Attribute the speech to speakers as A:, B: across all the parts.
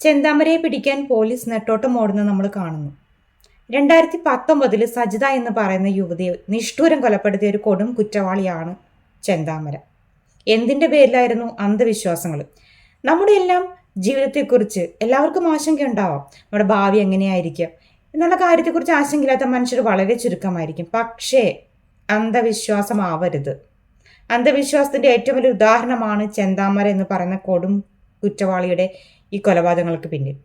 A: ചെന്താമരയെ പിടിക്കാൻ പോലീസ് നെട്ടോട്ടം ഓടുന്നത് നമ്മൾ കാണുന്നു. രണ്ടായിരത്തി പത്തൊമ്പതിൽ സജിത എന്ന് പറയുന്ന യുവതിയെ നിഷ്ഠൂരം കൊലപ്പെടുത്തിയ ഒരു കൊടും കുറ്റവാളിയാണ് ചെന്താമര. എന്തിന്റെ പേരിലായിരുന്നു അന്ധവിശ്വാസങ്ങൾ നമ്മുടെ എല്ലാം ജീവിതത്തെക്കുറിച്ച് എല്ലാവർക്കും ആശങ്കയുണ്ടാവാം നമ്മുടെ ഭാവി എങ്ങനെയായിരിക്കും? എന്നുള്ള കാര്യത്തെക്കുറിച്ച് ആശങ്കയില്ലാത്ത മനുഷ്യർ വളരെ ചുരുക്കമായിരിക്കും. പക്ഷേ അന്ധവിശ്വാസമാവരുത്. അന്ധവിശ്വാസത്തിന്റെ ഏറ്റവും വലിയ ഉദാഹരണമാണ് ചെന്താമര എന്ന് പറയുന്ന കൊടും കുറ്റവാളിയുടെ ഈ കൊലപാതകങ്ങൾക്ക് പിന്നിൽ.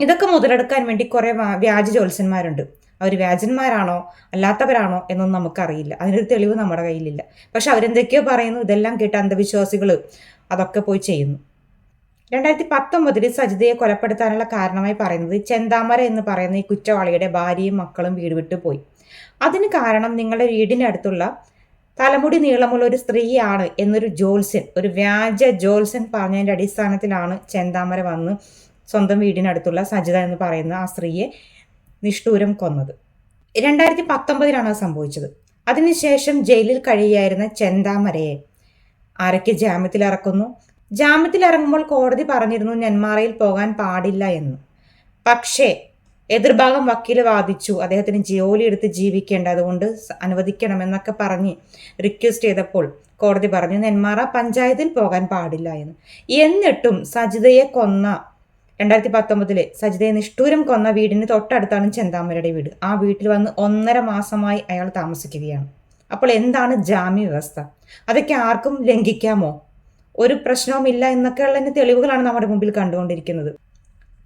A: ഇതൊക്കെ മുതലെടുക്കാൻ വേണ്ടി കുറേ വ്യാജ ജ്യോത്സ്യന്മാരുണ്ട്. അവർ വ്യാജന്മാരാണോ അല്ലാത്തവരാണോ എന്നൊന്നും നമുക്കറിയില്ല. അതിനൊരു തെളിവ് നമ്മുടെ കയ്യിലില്ല. പക്ഷെ അവരെന്തൊക്കെയോ പറയുന്നു ഇതെല്ലാം കേട്ട് അന്ധവിശ്വാസികൾ അതൊക്കെ പോയി ചെയ്യുന്നു. രണ്ടായിരത്തി പത്തൊമ്പതിൽ സജിതയെ കൊലപ്പെടുത്താനുള്ള കാരണമായി പറയുന്നത് ചെന്താമര എന്ന് പറയുന്ന ഈ കുറ്റവാളിയുടെ ഭാര്യയും മക്കളും വീട് വിട്ടു പോയി. അതിന് കാരണം നിങ്ങളുടെ വീടിന്റെ അടുത്തുള്ള തലമുടി നീളമുള്ള ഒരു സ്ത്രീയാണ് എന്നൊരു ജോത്സ്യൻ ഒരു വ്യാജ ജോത്സ്യൻ പറഞ്ഞതിന്റെ അടിസ്ഥാനത്തിലാണ് ചെന്താമര വന്ന് സ്വന്തം വീടിനടുത്തുള്ള സജിത എന്ന് പറയുന്ന ആ സ്ത്രീയെ നിഷ്ഠൂരം കൊന്നത്. രണ്ടായിരത്തി പത്തൊമ്പതിലാണ് അത് സംഭവിച്ചത്. അതിനുശേഷം ജയിലിൽ കഴിയായിരുന്ന ചെന്താമരയെ ആരൊക്കെ ജാമ്യത്തിൽ ഇറക്കുന്നു. ജാമ്യത്തിൽ ഇറങ്ങുമ്പോൾ കോടതി പറഞ്ഞിരുന്നു നെന്മാറയിൽ പോകാൻ പാടില്ല എന്ന്. പക്ഷേ എതിർഭാഗം വക്കീൽ വാദിച്ചു. അദ്ദേഹത്തിന് ജോലി എടുത്ത് ജീവിക്കേണ്ട. അതുകൊണ്ട് അനുവദിക്കണമെന്നൊക്കെ പറഞ്ഞ് റിക്വസ്റ്റ് ചെയ്തപ്പോൾ കോടതി പറഞ്ഞു നെന്മാറ പഞ്ചായത്തിൽ പോകാൻ പാടില്ല എന്ന്. എന്നിട്ടും സജിതയെ കൊന്ന രണ്ടായിരത്തി പത്തൊമ്പതിലെ സജിതയെ നിഷ്ഠൂരം കൊന്ന വീടിന് തൊട്ടടുത്താണ് ചെന്താമരയുടെ വീട്. ആ വീട്ടിൽ വന്ന് ഒന്നര മാസമായി അയാൾ താമസിക്കുകയാണ്. അപ്പോൾ എന്താണ് ജാമ്യ വ്യവസ്ഥ? അതൊക്കെ ആർക്കും ലംഘിക്കാമോ? ഒരു പ്രശ്നവുമില്ല എന്നൊക്കെയുള്ള തെളിവുകളാണ് നമ്മുടെ മുമ്പിൽ കണ്ടുകൊണ്ടിരിക്കുന്നത്.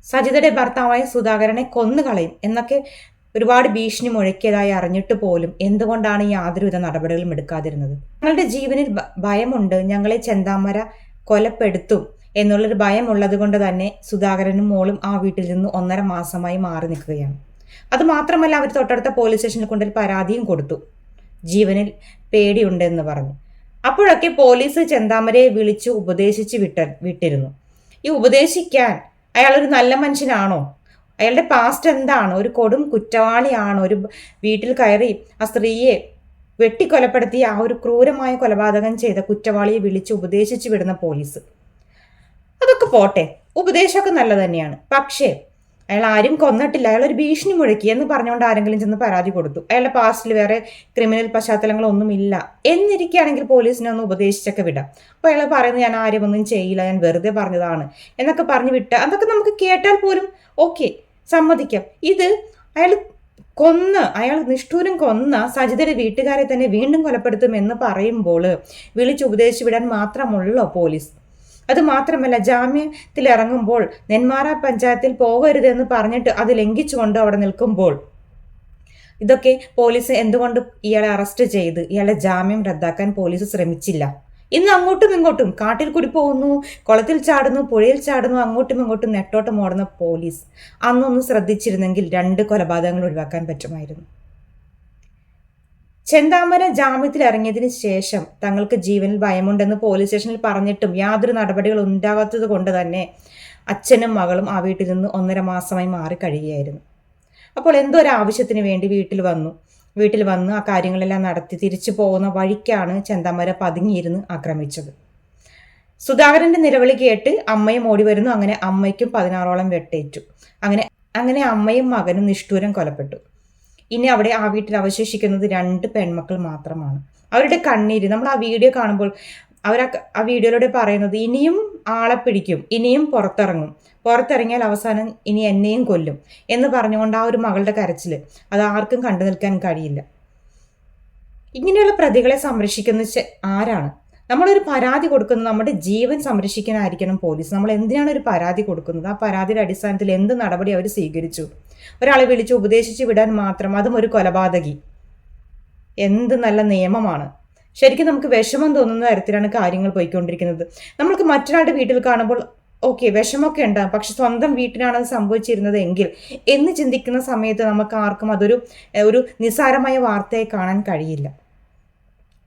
A: സജിതയുടെ ഭർത്താവായ സുധാകരനെ കൊന്നുകളയും എന്നൊക്കെ ഒരുപാട് ഭീഷണി മുഴക്കിയതായി അറിഞ്ഞിട്ട് പോലും എന്തുകൊണ്ടാണ് യാതൊരുവിധ നടപടികളും എടുക്കാതിരുന്നത്? ഞങ്ങളുടെ ജീവനിൽ ഭയമുണ്ട്. ഞങ്ങളെ ചെന്താമര കൊലപ്പെടുത്തും എന്നുള്ളൊരു ഭയമുള്ളത് കൊണ്ട് തന്നെ സുധാകരനും മോളും ആ വീട്ടിൽ നിന്ന് ഒന്നര മാസമായി മാറി നിൽക്കുകയാണ്. അത് മാത്രമല്ല അവർ തൊട്ടടുത്ത പോലീസ് സ്റ്റേഷനിൽ കൊണ്ടൊരു പരാതിയും കൊടുത്തു. ജീവനിൽ പേടിയുണ്ടെന്ന് പറഞ്ഞു. അപ്പോഴൊക്കെ പോലീസ് ചെന്താമരയെ വിളിച്ച് ഉപദേശിച്ച് വിട്ട വിട്ടിരുന്നു. ഈ ഉപദേശിക്കാൻ അയാൾ ഒരു നല്ല മനുഷ്യനാണോ? അയാളുടെ പാസ്റ്റ് എന്താണ്? ഒരു കൊടും കുറ്റവാളിയാണോ? ഒരു വീട്ടിൽ കയറി ആ സ്ത്രീയെ വെട്ടിക്കൊലപ്പെടുത്തിയ ആ ഒരു ക്രൂരമായ കൊലപാതകം ചെയ്ത കുറ്റവാളിയെ വിളിച്ച് ഉപദേശിച്ചു വിടുന്ന പോലീസ് അതൊക്കെ പോട്ടെ. ഉപദേശമൊക്കെ നല്ല തന്നെയാണ്. പക്ഷേ അയാൾ ആരും കൊന്നിട്ടില്ല. അയാൾ ഒരു ഭീഷണി മുഴക്കി എന്ന് പറഞ്ഞുകൊണ്ട് ആരെങ്കിലും ചെന്ന് പരാതി കൊടുത്തു. അയാളുടെ പാസ്റ്റിൽ വേറെ ക്രിമിനൽ പശ്ചാത്തലങ്ങളൊന്നും ഇല്ല എന്നിരിക്കുകയാണെങ്കിൽ പോലീസിനെ ഒന്ന് ഉപദേശിച്ചൊക്കെ വിടാം. അപ്പോൾ അയാൾ പറയുന്നത് ഞാൻ ആരും ഒന്നും ചെയ്യില്ല ഞാൻ വെറുതെ പറഞ്ഞതാണ് എന്നൊക്കെ പറഞ്ഞു വിട്ട അതൊക്കെ നമുക്ക് കേട്ടാൽ പോലും ഓക്കെ സമ്മതിക്കാം. ഇത് അയാൾ കൊന്ന് അയാൾ നിഷ്ഠൂരം കൊന്ന സജിതയുടെ വീട്ടുകാരെ തന്നെ വീണ്ടും കൊലപ്പെടുത്തും എന്ന് പറയുമ്പോൾ വിളിച്ച് ഉപദേശിച്ചു വിടാൻ മാത്രമുള്ളോ പോലീസ്? അത് മാത്രമല്ല ജാമ്യത്തിൽ ഇറങ്ങുമ്പോൾ നെന്മാറ പഞ്ചായത്തിൽ പോകരുതെന്ന് പറഞ്ഞിട്ട് അത് ലംഘിച്ചുകൊണ്ട് അവിടെ നിൽക്കുമ്പോൾ ഇതൊക്കെ പോലീസ് എന്തുകൊണ്ട് ഇയാളെ അറസ്റ്റ് ചെയ്ത്? ഇയാളെ ജാമ്യം റദ്ദാക്കാൻ പോലീസ് ശ്രമിച്ചില്ല. ഇന്ന് അങ്ങോട്ടും ഇങ്ങോട്ടും കാട്ടിൽ കൂടി പോകുന്നു കുളത്തിൽ ചാടുന്നു പുഴയിൽ ചാടുന്നു അങ്ങോട്ടും ഇങ്ങോട്ടും നെട്ടോട്ടം ഓടുന്ന പോലീസ്. അന്നൊന്ന് ശ്രദ്ധിച്ചിരുന്നെങ്കിൽ രണ്ട് കൊലപാതകങ്ങൾ ഒഴിവാക്കാൻ പറ്റുമായിരുന്നു. ചെന്താമര ജാമ്യത്തിൽ ഇറങ്ങിയതിന് ശേഷം തങ്ങൾക്ക് ജീവനിൽ ഭയമുണ്ടെന്ന് പോലീസ് സ്റ്റേഷനിൽ പറഞ്ഞിട്ടും യാതൊരു നടപടികൾ ഉണ്ടാകാത്തത് കൊണ്ട് തന്നെ അച്ഛനും മകളും ആ വീട്ടിൽ നിന്ന് ഒന്നര മാസമായി മാറി കഴിയുകയായിരുന്നു. അപ്പോൾ എന്തോ ഒരു ആവശ്യത്തിന് വേണ്ടി വീട്ടിൽ വന്നു? വീട്ടിൽ വന്ന് ആ കാര്യങ്ങളെല്ലാം നടത്തി തിരിച്ചു പോകുന്ന വഴിക്കാണ് ചെന്താമര പതുങ്ങിയിരുന്ന് ആക്രമിച്ചത്. സുധാകരന്റെ നിലവിളി കേട്ട് അമ്മയും ഓടി വരുന്നു. അങ്ങനെ അമ്മയ്ക്കും പതിനാറോളം വെട്ടേറ്റു. അങ്ങനെ അങ്ങനെ അമ്മയും മകനും നിഷ്ഠൂരം കൊലപ്പെട്ടു. ഇനി അവിടെ ആ വീട്ടിൽ അവശേഷിക്കുന്നത് രണ്ട് പെൺമക്കൾ മാത്രമാണ്. അവരുടെ കണ്ണീര് നമ്മൾ ആ വീഡിയോ കാണുമ്പോൾ അവർ ആ വീഡിയോയിലൂടെ പറയുന്നത് ഇനിയും ആളെ പിടിക്കും ഇനിയും പുറത്തിറങ്ങും. പുറത്തിറങ്ങിയാൽ അവസാനം ഇനി എന്നെയും കൊല്ലും എന്ന് പറഞ്ഞുകൊണ്ട് ആ ഒരു മകളുടെ കരച്ചിൽ അത് ആർക്കും കണ്ടു നിൽക്കാൻ കഴിയില്ല. ഇങ്ങനെയുള്ള പ്രതികളെ സംരക്ഷിക്കുന്ന ആരാണ്? നമ്മളൊരു പരാതി കൊടുക്കുന്നത് നമ്മുടെ ജീവൻ സംരക്ഷിക്കാനായിരിക്കണം പോലീസ്. നമ്മൾ എന്തിനാണ് ഒരു പരാതി കൊടുക്കുന്നത്? ആ പരാതിയുടെ അടിസ്ഥാനത്തിൽ എന്ത് നടപടി അവർ സ്വീകരിച്ചു? ഒരാളെ വിളിച്ച് ഉപദേശിച്ച് വിടാൻ മാത്രം അതും ഒരു കൊലപാതകി. എന്ത് നല്ല നിയമമാണ്. ശരിക്കും നമുക്ക് വിഷമം തോന്നുന്ന തരത്തിലാണ് കാര്യങ്ങൾ പോയിക്കൊണ്ടിരിക്കുന്നത്. നമ്മൾക്ക് മറ്റൊരാളുടെ വീട്ടിൽ കാണുമ്പോൾ ഓക്കെ വിഷമമൊക്കെ ഉണ്ടാകും പക്ഷെ സ്വന്തം വീട്ടിലാണ് സംഭവിച്ചിരുന്നത് എങ്കിൽ എന്ന് ചിന്തിക്കുന്ന സമയത്ത് നമുക്ക് ആർക്കും അതൊരു ഒരു നിസ്സാരമായ വാർത്തയായി കാണാൻ കഴിയില്ല.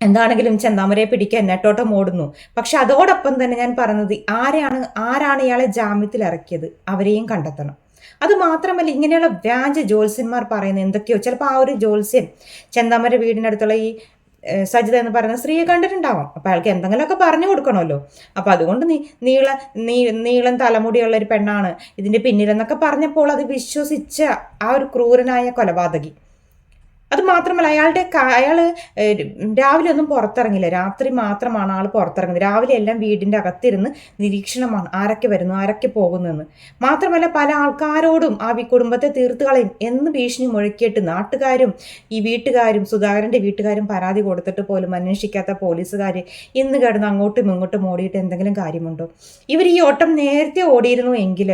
A: എന്താണെങ്കിലും ചെന്താമരയെ പിടിക്കാൻ നെട്ടോട്ടം ഓടുന്നു. പക്ഷെ അതോടൊപ്പം തന്നെ ഞാൻ പറഞ്ഞത് ആരെയാണ് ആരാണ് ഇയാളെ ജാമ്യത്തിൽ ഇറക്കിയത്? അവരെയും കണ്ടെത്തണം. അത് മാത്രമല്ല ഇങ്ങനെയുള്ള വ്യാജ ജ്യോത്സ്യന്മാർ പറയുന്ന എന്തൊക്കെയോ ചിലപ്പോൾ ആ ഒരു ജ്യോത്സ്യൻ ചെന്താമര വീടിനടുത്തുള്ള ഈ സജിത എന്ന് പറയുന്ന സ്ത്രീയെ കണ്ടിട്ടുണ്ടാവാം. അപ്പം അയാൾക്ക് എന്തെങ്കിലുമൊക്കെ പറഞ്ഞു കൊടുക്കണമല്ലോ. അപ്പം അതുകൊണ്ട് നീ നീള നീ നീളം തലമുടിയുള്ള ഒരു പെണ്ണാണ്. ഇതിന്റെ പിന്നിലെന്നൊക്കെ പറഞ്ഞപ്പോൾ അത് വിശ്വസിച്ച ആ ഒരു ക്രൂരനായ കൊലപാതകി. അത് മാത്രമല്ല അയാളുടെ അയാൾ രാവിലെ ഒന്നും പുറത്തിറങ്ങില്ല. രാത്രി മാത്രമാണ് ആൾ പുറത്തിറങ്ങുന്നത്. രാവിലെ എല്ലാം വീടിന്റെ അകത്തിരുന്ന് നിരീക്ഷണമാണ് ആരൊക്കെ വരുന്നു ആരൊക്കെ പോകുന്നെന്ന്. മാത്രമല്ല പല ആൾക്കാരോടും ആ കുടുംബത്തെ തീർത്ത് കളയും എന്ന് ഭീഷണി മുഴക്കിയിട്ട് നാട്ടുകാരും ഈ വീട്ടുകാരും സുധാകരന്റെ വീട്ടുകാരും പരാതി കൊടുത്തിട്ട് പോലും അന്വേഷിക്കാത്ത പോലീസുകാർ ഇന്ന് കിടന്ന് അങ്ങോട്ടും ഇങ്ങോട്ടും ഓടിയിട്ട് എന്തെങ്കിലും കാര്യമുണ്ടോ? ഇവർ ഈ ഓട്ടം നേരത്തെ ഓടിയിരുന്നു എങ്കിൽ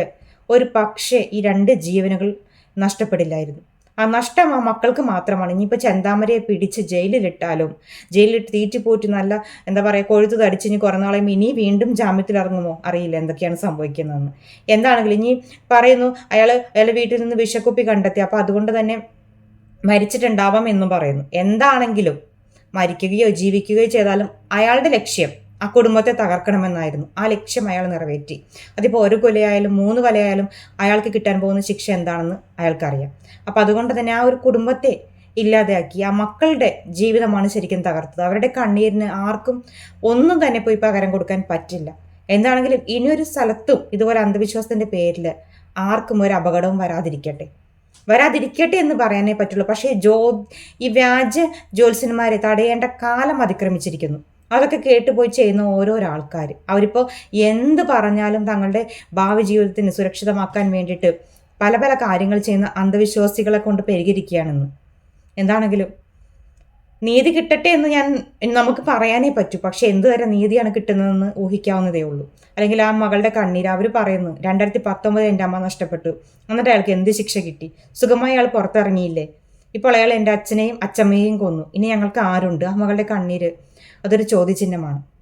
A: ഒരു പക്ഷേ ഈ രണ്ട് ജീവനുകൾ നഷ്ടപ്പെടില്ലായിരുന്നു. ആ നഷ്ടം ആ മക്കൾക്ക് മാത്രമാണ്. ഇനിയിപ്പോൾ ചെന്താമരയെ പിടിച്ച് ജയിലിലിട്ടാലും ജയിലിലിട്ട് തീറ്റി പോറ്റി നല്ല എന്താ പറയുക കൊഴുത്ത് തടിച്ച് ഇനി കുറേ നാളെയും ഇനി വീണ്ടും ജാമ്യത്തിൽ ഇറങ്ങുമോ അറിയില്ല. എന്തൊക്കെയാണ് സംഭവിക്കുന്നതെന്ന്. എന്താണെങ്കിലും ഇനി പറയുന്നു അയാൾ അയാളെ വീട്ടിൽ നിന്ന് വിഷക്കുപ്പി കണ്ടെത്തി. അപ്പോൾ അതുകൊണ്ട് തന്നെ മരിച്ചിട്ടുണ്ടാവാം എന്നും പറയുന്നു. എന്താണെങ്കിലും മരിക്കുകയോ ജീവിക്കുകയോ ചെയ്താലും അയാളുടെ ലക്ഷ്യം ആ കുടുംബത്തെ തകർക്കണമെന്നായിരുന്നു. ആ ലക്ഷ്യം അയാൾ നിറവേറ്റി. അതിപ്പോൾ ഒരു കൊലയായാലും മൂന്ന് കൊലയായാലും അയാൾക്ക് കിട്ടാൻ പോകുന്ന ശിക്ഷ എന്താണെന്ന് അയാൾക്കറിയാം. അപ്പം അതുകൊണ്ട് തന്നെ ആ ഒരു കുടുംബത്തെ ഇല്ലാതെയാക്കി ആ മക്കളുടെ ജീവിതമാണ് ശരിക്കും തകർത്തത്. അവരുടെ കണ്ണീരിന് ആർക്കും ഒന്നും തന്നെ പോയി പകരം കൊടുക്കാൻ പറ്റില്ല. എന്താണെങ്കിലും ഇനിയൊരു സ്ഥലത്തും ഇതുപോലെ അന്ധവിശ്വാസത്തിന്റെ പേരിൽ ആർക്കും ഒരു അപകടവും വരാതിരിക്കട്ടെ. വരാതിരിക്കട്ടെ എന്ന് പറയാനേ പറ്റുള്ളൂ. പക്ഷേ ജോ ഈ വ്യാജ ജ്യോത്സ്യന്മാരെ തടയേണ്ട കാലം അതിക്രമിച്ചിരിക്കുന്നു. അതൊക്കെ കേട്ടുപോയി ചെയ്യുന്ന ഓരോരോ ആൾക്കാർ അവരിപ്പോൾ എന്ത് പറഞ്ഞാലും തങ്ങളുടെ ഭാവി ജീവിതത്തിന് സുരക്ഷിതമാക്കാൻ വേണ്ടിയിട്ട് പല പല കാര്യങ്ങൾ ചെയ്യുന്ന അന്ധവിശ്വാസികളെ കൊണ്ട് പെരുകിയിരിക്കുകയാണെന്ന്. എന്താണെങ്കിലും നീതി കിട്ടട്ടെ എന്ന് ഞാൻ നമുക്ക് പറയാനേ പറ്റൂ. പക്ഷെ എന്ത് തരം നീതിയാണ് കിട്ടുന്നതെന്ന് ഊഹിക്കാവുന്നതേ ഉള്ളൂ. അല്ലെങ്കിൽ ആ മകളുടെ കണ്ണീര് അവർ പറയുന്നു രണ്ടായിരത്തി പത്തൊമ്പത് എന്റെ അമ്മ നഷ്ടപ്പെട്ടു. എന്നിട്ട് അയാൾക്ക് എന്ത് ശിക്ഷ കിട്ടി? സുഖമായി അയാൾ പുറത്തിറങ്ങിയില്ലേ? ഇപ്പോൾ അയാൾ എന്റെ അച്ഛനെയും അച്ചമ്മയെയും കൊന്നു. ഇനി ഞങ്ങൾക്ക് ആരുണ്ട്? ആ മകളുടെ കണ്ണീര് അതൊരു ചോദ്യചിഹ്നമാണ്.